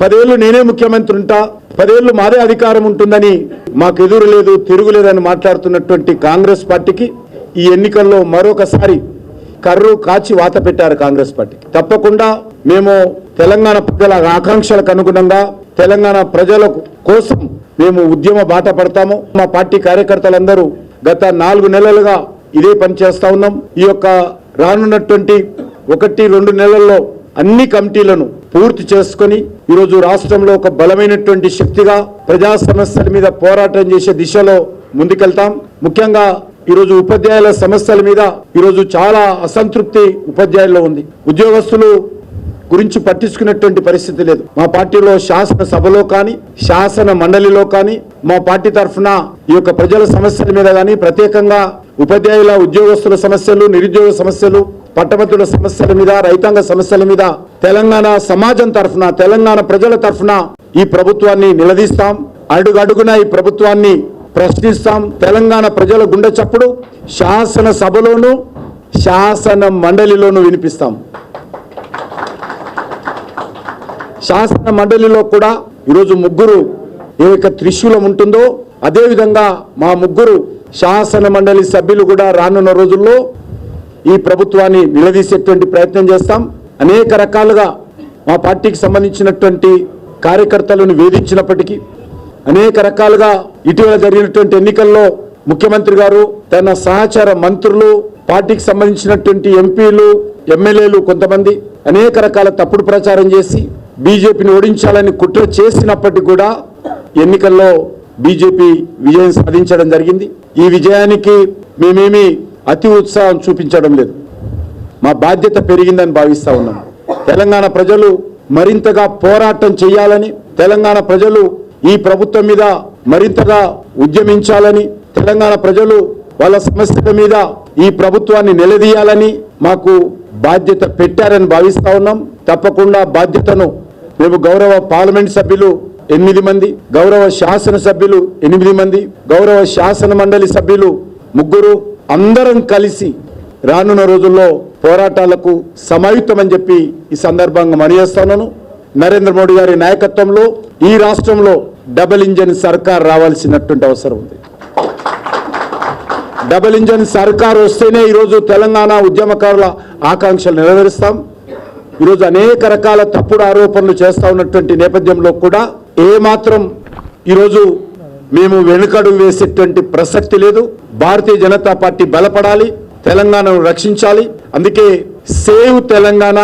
పదేళ్ళు నేనే ముఖ్యమంత్రి ఉంటా పదేళ్ళు మాదే అధికారం ఉంటుందని మాకు ఎదురు లేదు తిరుగులేదని మాట్లాడుతున్నటువంటి కాంగ్రెస్ పార్టీకి ఈ ఎన్నికల్లో మరొకసారి కర్రు కాచి వాత పెట్టారు కాంగ్రెస్ పార్టీ తప్పకుండా మేము తెలంగాణ ప్రజల ఆకాంక్షలకు అనుగుణంగా తెలంగాణ ప్రజలకు కోసం మేము ఉద్యమ బాట పడతాము. మా పార్టీ కార్యకర్తలందరూ గత నాలుగు నెలలుగా ఇదే పని చేస్తా ఉన్నాం. ఈ యొక్క రానున్నటువంటి ఒకటి రెండు నెలల్లో అన్ని కమిటీలను పూర్తి చేసుకొని ఈరోజు రాష్ట్రంలో ఒక బలమైనటువంటి శక్తిగా ప్రజా సమస్యల మీద పోరాటం చేసే దిశలో ముందుకెళ్తాం. ముఖ్యంగా ఈరోజు ఉపాధ్యాయుల సమస్యల మీద ఈరోజు చాలా అసంతృప్తి ఉపాధ్యాయుల్లో ఉంది. ఉద్యోగస్తులు గురించి పట్టించుకున్నటువంటి పరిస్థితి లేదు. మా పార్టీలో శాసన సభలో కానీ శాసన మండలిలో కానీ మా పార్టీ తరఫున ఈ యొక్క ప్రజల సమస్యల మీద కానీ ప్రత్యేకంగా ఉపాధ్యాయుల ఉద్యోగస్తుల సమస్యలు నిరుద్యోగ సమస్యలు పట్టభద్రుల సమస్యల మీద రైతాంగ సమస్యల మీద తెలంగాణ సమాజం తరఫున తెలంగాణ ప్రజల తరఫున ఈ ప్రభుత్వాన్ని నిలదీస్తాం. అడుగడుగున ఈ ప్రభుత్వాన్ని ప్రశ్నిస్తాం. తెలంగాణ ప్రజల గుండె చప్పుడు శాసన సభలోను శాసన మండలిలోను వినిపిస్తాం. శాసన మండలిలో కూడా ఈరోజు ముగ్గురు ఏ యొక్క త్రిశూలం ఉంటుందో అదేవిధంగా మా ముగ్గురు శాసన మండలి సభ్యులు కూడా రానున్న రోజుల్లో ఈ ప్రభుత్వాన్ని నిలదీసేటువంటి ప్రయత్నం చేస్తాం. అనేక రకాలుగా మా పార్టీకి సంబంధించినటువంటి కార్యకర్తలను వేధించినప్పటికీ అనేక రకాలుగా ఇటీవల జరిగినటువంటి ఎన్నికల్లో ముఖ్యమంత్రి గారు తన సహచార మంత్రులు పార్టీకి సంబంధించినటువంటి ఎంపీలు ఎమ్మెల్యేలు కొంతమంది అనేక రకాల తప్పుడు ప్రచారం చేసి బీజేపీని ఓడించాలని కుట్ర చేసినప్పటికీ కూడా ఎన్నికల్లో బీజేపీ విజయం సాధించడం జరిగింది. ఈ విజయానికి మేమేమి అతి ఉత్సాహం చూపించడం లేదు. మా బాధ్యత పెరిగిందని భావిస్తా ఉన్నాం. తెలంగాణ ప్రజలు మరింతగా పోరాటం చేయాలని తెలంగాణ ప్రజలు ఈ ప్రభుత్వం మీద మరింతగా ఉద్యమించాలని తెలంగాణ ప్రజలు వాళ్ళ సమస్యల మీద ఈ ప్రభుత్వాన్ని నిలదీయాలని మాకు బాధ్యత పెట్టారని భావిస్తా ఉన్నాం. తప్పకుండా బాధ్యతను మేము గౌరవ పార్లమెంట్ సభ్యులు ఎనిమిది మంది గౌరవ శాసన సభ్యులు ఎనిమిది మంది గౌరవ శాసన మండలి సభ్యులు ముగ్గురు అందరం కలిసి రానున్న రోజుల్లో పోరాటాలకు సమాయుత్తమని చెప్పి ఈ సందర్భంగా మనయేస్తున్నాను నరేంద్ర మోడీ గారి నాయకత్వంలో ఈ రాష్ట్రంలో డబుల్ ఇంజన్ సర్కార్ రావాల్సినటువంటి అవసరం ఉంది. డబుల్ ఇంజన్ సర్కార్ వస్తేనే ఈరోజు తెలంగాణ ఉద్యమకారుల ఆకాంక్షలు నెరవేరుస్తాం. ఈరోజు అనేక రకాల తప్పుడు ఆరోపణలు చేస్తా ఉన్నటువంటి నేపథ్యంలో కూడా ఏమాత్రం ఈరోజు మేము వెనుకడు వేసేటువంటి ప్రసక్తి లేదు. భారతీయ జనతా పార్టీ బలపడాలి. తెలంగాణను రక్షించాలి. అందుకే సేవ్ తెలంగాణ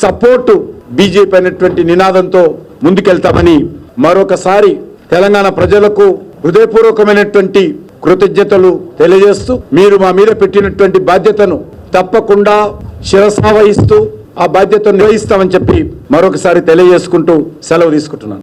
సపోర్ట్ బీజేపీ అనేటువంటి నినాదంతో ముందుకెళ్తామని మరొకసారి తెలంగాణ ప్రజలకు హృదయపూర్వకమైనటువంటి కృతజ్ఞతలు తెలియజేస్తూ మీరు మా మీద పెట్టినటువంటి బాధ్యతను తప్పకుండా శిరసావహిస్తూ ఆ బాధ్యతను నిర్వహిస్తామని చెప్పి మరొకసారి తెలియజేసుకుంటూ సెలవు తీసుకుంటున్నాను.